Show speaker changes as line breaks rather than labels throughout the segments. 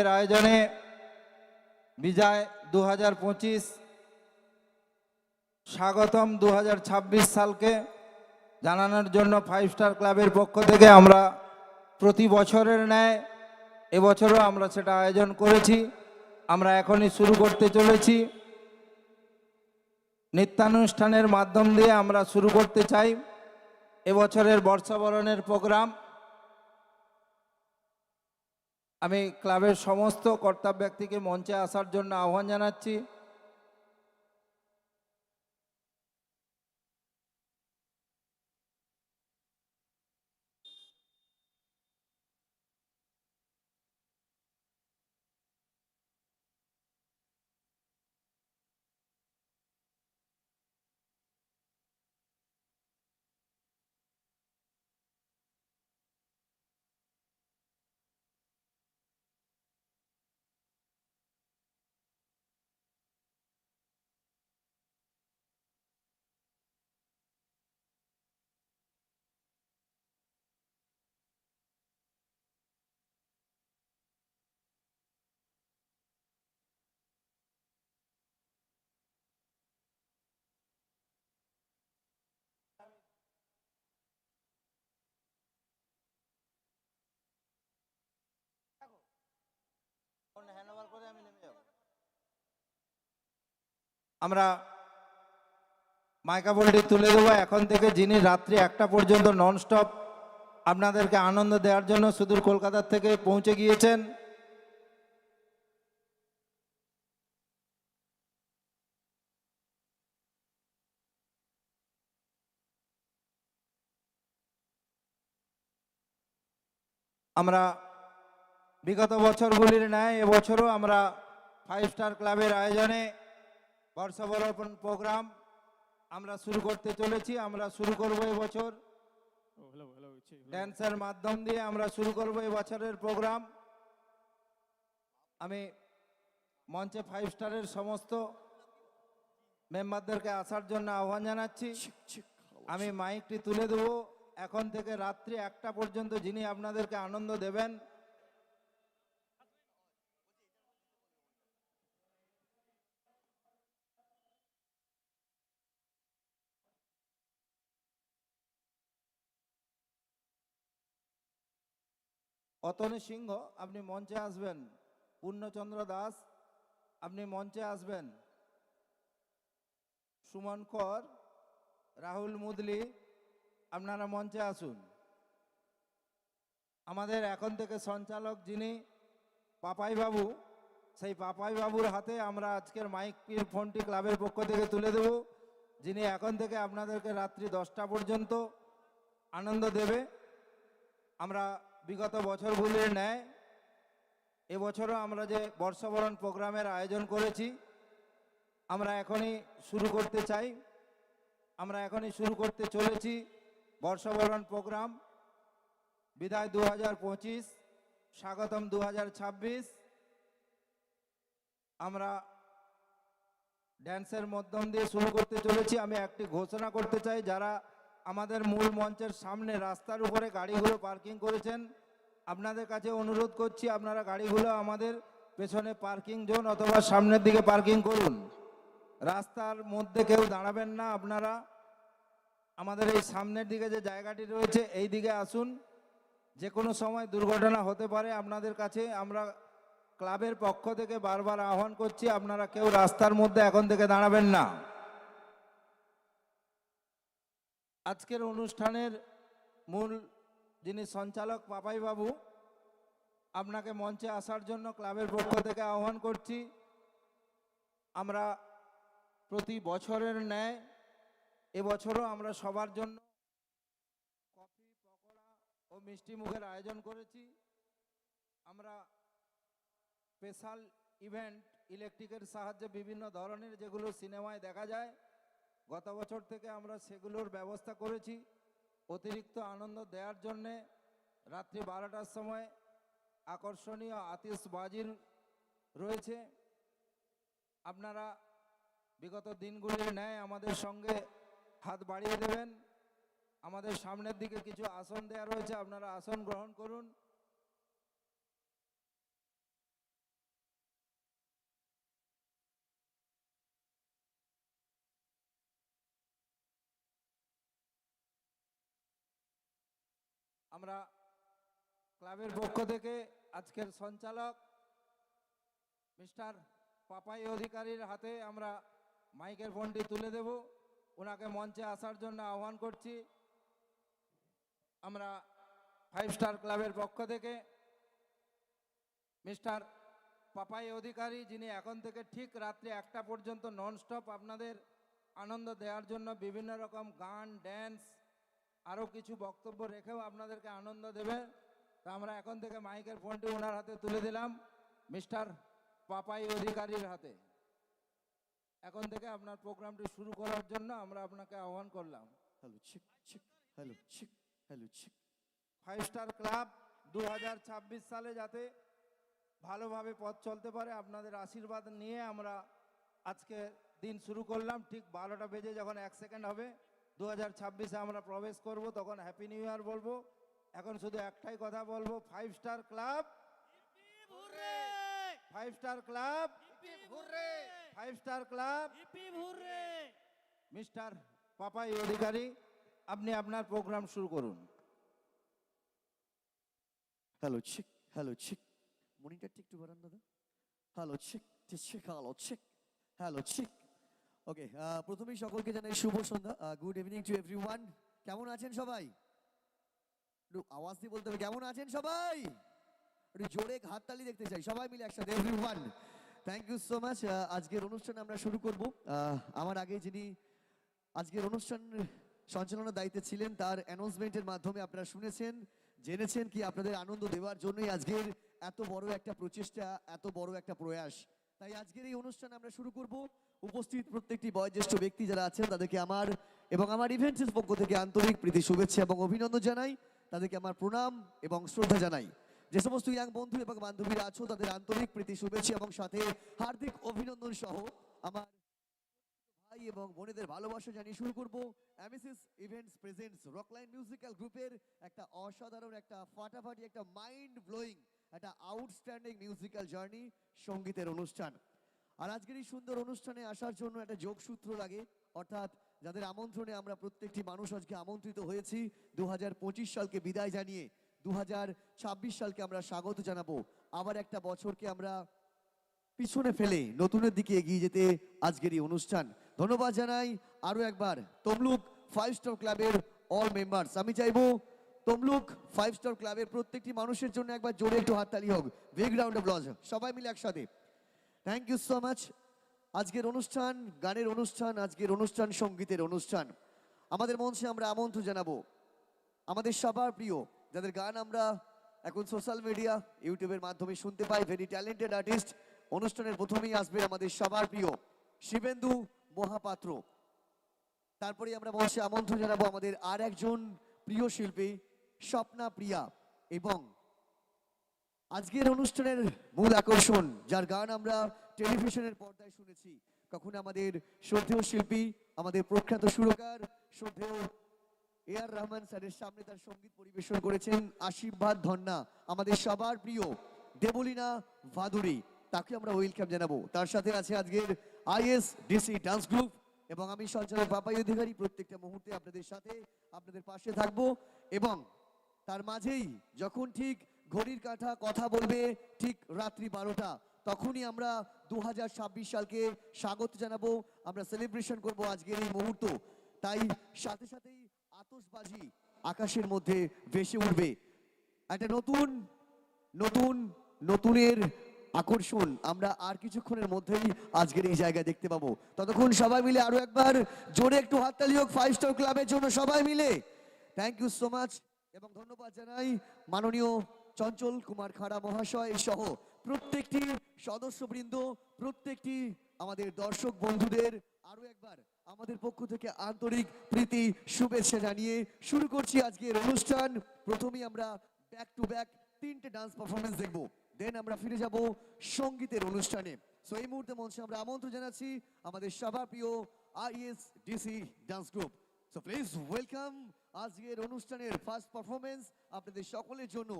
এর আয়োজনে বিজয় দু হাজার পঁচিশ, স্বাগতম দু হাজার ছাব্বিশ সালকে জানানোর জন্য ফাইভ স্টার ক্লাবের পক্ষ থেকে আমরা প্রতি বছরের ন্যায় এবছরও আমরা সেটা আয়োজন করেছি। আমরা এখনই শুরু করতে চলেছি। নৃত্যানুষ্ঠানের মাধ্যম দিয়ে আমরা শুরু করতে চাই। এবছরের বর্ষাবরণের প্রোগ্রাম আমি ক্লাবের সমস্ত কর্তা ব্যক্তিকে মঞ্চে আসার জন্য আহ্বান জানাচ্ছি। আমরা মাইকা বলটি তুলে দেবো। এখন থেকে যিনি রাত্রি একটা পর্যন্ত ননস্টপ আপনাদেরকে আনন্দ দেওয়ার জন্য সুদূর কলকাতার থেকে পৌঁছে গিয়েছেন। আমরা বিগত বছরগুলির ন্যায় এবছরও আমরা ফাইভ স্টার ক্লাবের আয়োজনে বর্ষাবরোপণ প্রোগ্রাম আমরা শুরু করতে চলেছি আমরা শুরু করব এবছর. ড্যান্সের মাধ্যম দিয়ে আমরা শুরু করব এবছরের প্রোগ্রাম। আমি মঞ্চে ফাইভ স্টারের সমস্ত মেম্বারদেরকে আসার জন্য আহ্বান জানাচ্ছি। আমি মাইকটি তুলে দেবো। এখন থেকে রাত্রি একটা পর্যন্ত যিনি আপনাদেরকে আনন্দ দেবেন অতনু সিংহ, আপনি মঞ্চে আসবেন। পূর্ণচন্দ্র দাস, আপনি মঞ্চে আসবেন। সুমন কর, রাহুল মুদলি, আপনারা মঞ্চে আসুন। আমাদের এখন থেকে সঞ্চালক যিনি পাপাই বাবু সেই পাপাই বাবুর হাতে আমরা আজকের মাইক ফোনটি ক্লাবের পক্ষ থেকে তুলে দেব, যিনি এখন থেকে আপনাদেরকে রাত্রি দশটা পর্যন্ত আনন্দ দেবে। আমরা বিগত বছরগুলির ন্যায় এবছরও আমরা যে বর্ষবরণ প্রোগ্রামের আয়োজন করেছি, আমরা এখনই শুরু করতে চাই, আমরা এখনই শুরু করতে চলেছি বর্ষবরণ প্রোগ্রাম। বিদায় দু হাজার পঁচিশ, স্বাগতম দু হাজার ছাব্বিশ। আমরা ড্যান্সের মাধ্যম দিয়ে শুরু করতে চলেছি। আমি একটি ঘোষণা করতে চাই, যারা আমাদের মূল মঞ্চের সামনে রাস্তার উপরে গাড়িগুলো পার্কিং করেছেন। আপনাদের কাছে অনুরোধ করছি, আপনারা গাড়িগুলো আমাদের পেছনে পার্কিং জোন অথবা সামনের দিকে পার্কিং করুন। রাস্তার মধ্যে কেউ দাঁড়াবেন না আপনারা। আমাদের এই সামনের দিকে যে জায়গাটি রয়েছে, এই দিকে আসুন। যে কোনো সময় দুর্ঘটনা হতে পারে আপনাদের কাছে। আমরা ক্লাবের পক্ষ থেকে বারবার আহ্বান করছি, আপনারা কেউ রাস্তার মধ্যে এখন থেকে দাঁড়াবেন না। আজকের অনুষ্ঠানের মূল যিনি সঞ্চালক পাপাই বাবু, আপনাকে মঞ্চে আসার জন্য ক্লাবের পক্ষ থেকে আহ্বান করছি। আমরা প্রতি বছরের ন্যায় এবছরও আমরা সবার জন্য কফি, পকোড়া ও মিষ্টি মুখের আয়োজন করেছি। আমরা স্পেশাল ইভেন্ট ইলেকট্রিকের সাহায্যে বিভিন্ন ধরনের যেগুলো সিনেমায় দেখা যায় গত বছর থেকে আমরা সেগুলোর ব্যবস্থা করেছি অতিরিক্ত আনন্দ দেওয়ার জন্যে রাত্রি বারোটার সময় আকর্ষণীয় আতিশবাজির রয়েছে। আপনারা বিগত দিনগুলির ন্যায় আমাদের সঙ্গে হাত বাড়িয়ে দেবেন। আমাদের সামনের দিকে কিছু আসন দেওয়া রয়েছে, আপনারা আসন গ্রহণ করুন। আমরা ক্লাবের পক্ষ থেকে আজকের সঞ্চালক মিস্টার পাপাই অধিকারীর হাতে আমরা মাইকের ফোনটি তুলে দেব। ওনাকে মঞ্চে আসার জন্য আহ্বান করছি। আমরা ফাইভ স্টার ক্লাবের পক্ষ থেকে মিস্টার পাপাই অধিকারী, যিনি এখন থেকে ঠিক রাত্রি একটা পর্যন্ত ননস্টপ আপনাদের আনন্দ দেওয়ার জন্য বিভিন্ন রকম গান, ড্যান্স আরও কিছু বক্তব্য রেখেও আপনাদেরকে আনন্দ দেবে। তা আমরা এখন থেকে মাইকের ফোনটি ওনার হাতে তুলে দিলাম মিস্টার পাপাই অধিকারীর হাতে। এখন থেকে আপনার প্রোগ্রামটি শুরু করার জন্য আমরা আপনাকে আহ্বান করলাম।
Hello check check hello check hello check
five star club দু হাজার ছাব্বিশ সালে যাতে ভালোভাবে পথ চলতে পারে আপনাদের আশীর্বাদ নিয়ে আমরা আজকে দিন শুরু করলাম। ঠিক বারোটা বেজে যখন এক সেকেন্ড হবে দু হাজার আমরা প্রবেশ করব, তখন হ্যাপি নিউ ইয়ার বলব। এখন শুধু একটাই কথা বলব five star club five star club five star club mister Papai Adhikari আপনি আপনার প্রোগ্রাম শুরু করুন।
হ্যালো চিক হ্যালো চিক মনিটরটা একটু বাড়ান দাদা। Hello check check hello check hello check okay প্রথমেই সকলকে জানাই শুভ সন্ধ্যা গুড ইভিনিং টু এভরিওয়ান কেমন আছেন সবাই? আওয়াজ দিয়ে বলতে হবে, কেমন আছেন সবাই? একটু জোরে হাততালি দেখতে চাই, সবাই মিলে একসাথে everyone thank you so much আজকের অনুষ্ঠান আমরা শুরু করব। আমার আগে যিনি আজকের অনুষ্ঠান সঞ্চালনার দায়িত্বে ছিলেন, তার অ্যানাউন্সমেন্টের মাধ্যমে আপনারা শুনেছেন, জেনেছেন কি আপনাদের আনন্দ দেওয়ার জন্যই আজকের এত বড় একটা প্রচেষ্টা, এত বড় একটা প্রয়াস। তাই আজকের এই অনুষ্ঠান আমরা শুরু করব। উপস্থিত প্রত্যেকটি বয়োজ্যেষ্ঠ ব্যক্তি যারা আছেন, তাদেরকে আমার এবং আমার ইভেন্টসের পক্ষ থেকে আন্তরিক প্রীতি, শুভেচ্ছা এবং অভিনন্দন জানাই। তাদেরকে আমার প্রণাম এবং শ্রদ্ধা জানাই। যে সমস্ত ইয়াং বন্ধু এবং বান্ধবীরা আছো, তাদের আন্তরিক প্রীতি, শুভেচ্ছা এবং সাথে হার্দিক অভিনন্দন সহ আমার ভাই এবং বোনেদের ভালোবাসা জানিয়ে শুরু করব। অ্যামিসিস ইভেন্টস প্রেজেন্টস রকলাইন মিউজিক্যাল গ্রুপের একটা অসাধারণ, একটা ফাটাফাটি, একটা মাইন্ড ব্লোয়িং একটা আউটস্ট্যান্ডিং মিউজিক্যাল জার্নি সঙ্গীতের অনুষ্ঠান। আর আজকের এই সুন্দর অনুষ্ঠানে আসার জন্য একটা যোগসূত্র লাগে। অর্থাৎ যাদের আমন্ত্রণে আমরা প্রত্যেকটি মানুষ আজকে আমন্ত্রিত হয়েছি দু হাজার পঁচিশ সালকে বিদায় জানিয়ে দু হাজার ছাব্বিশ সালকে আমরা স্বাগত জানাব। আবার একটা বছরকে আমরা পিছনে ফেলে নতুনের দিকে এগিয়ে যেতে আজকের এই অনুষ্ঠান। ধন্যবাদ জানাই আরও একবার তমলুক ফাইভ স্টার ক্লাবের অল মেম্বার্স। আমি চাইব তমলুক ফাইভ স্টার ক্লাবের প্রত্যেকটি মানুষের জন্য একবার জোরে একটু হাততালি হোক। বিগ রাউন্ড অফ লজ সবাই মিলে একসাথে। থ্যাংক ইউ সো মাচ আজকের অনুষ্ঠান, গানের অনুষ্ঠান, আজকের অনুষ্ঠান, সঙ্গীতের অনুষ্ঠান। আমাদের মঞ্চে আমরা আমন্ত্রণ জানাব। আমাদের সবার প্রিয়, যাদের গান আমরা এখন সোশ্যাল মিডিয়া ইউটিউবের মাধ্যমে শুনতে পাই ভেরি ট্যালেন্টেড আর্টিস্ট অনুষ্ঠানের প্রথমেই আসবে আমাদের সবার প্রিয়, শিবেন্দু মহাপাত্র। তারপরে আমরা মঞ্চে আমন্ত্রণ জানাব আমাদের আর একজন প্রিয় শিল্পী, স্বপ্না প্রিয়া এবং আজকের অনুষ্ঠানের মূল আকর্ষণ, যার গান আমরা টেলিভিশনের পর্দায় শুনেছি, কখন আমাদের শ্রদ্ধেয় শিল্পী, আমাদের প্রখ্যাত সুরকার, শ্রদ্ধেয় এ আর রহমান স্যারের সামনে তার সংগীত পরিবেশন করেছেন আশীর্বাদ ধন্না, আমাদের সবার প্রিয় দেবলীনা ভাদুরী, তাকে আমরা ওয়েলকাম জানাব। তার সাথে আছে আজকের আইএস ডিসি ডান্স গ্রুপ এবং আমি সঞ্চালক বাপাই অধিকারী প্রত্যেকটা মুহূর্তে আপনাদের সাথে, আপনাদের পাশে থাকব এবং তার মাঝেই যখন ঠিক ঘড়ির কাঁটা কথা বলবে ঠিক রাত্রি বারোটা। তখনই আমরা দু হাজার ছাব্বিশ সালকে স্বাগত জানাব। আমরা সেলিব্রেশন করব আজকের এই মুহূর্ত। তাই সাথে সাথেই আতশবাজি আকাশের মধ্যে ভেসে উঠবে। একটা নতুন নতুন, নতুনের আকর্ষণ আমরা আর কিছুক্ষণের মধ্যেই আজকের এই জায়গায় দেখতে পাবো। ততক্ষণ সবাই মিলে আরও একবার জোরে একটু হাততালি হোক ফাইভ স্টার ক্লাবের জন্য সবাই মিলে। থ্যাংক ইউ সো মাচ এবং ধন্যবাদ জানাই মাননীয় চঞ্চল কুমার খাড়া মহাশয় সহ প্রত্যেকটি সদস্যবৃন্দ, প্রত্যেকটি আমাদের দর্শক বন্ধুদের আরও একবার আমাদের পক্ষ থেকে আন্তরিক প্রীতি, শুভেচ্ছা জানিয়ে শুরু করছি আজকের অনুষ্ঠান। প্রথমেই আমরা ব্যাক টু ব্যাক তিনটে ডান্স পারফরমেন্স দেখব। দেন আমরা ফিরে যাব সঙ্গীতের অনুষ্ঠানে। সো এই মুহূর্তে মঞ্চে আমরা আমন্ত্রণ জানাচ্ছি আমাদের সবার প্রিয় IS DC dance group so please welcome আজকের অনুষ্ঠানের ফার্স্ট পারফরমেন্স আপনাদের সকলের জন্য।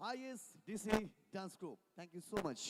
IS DC dance group thank you so much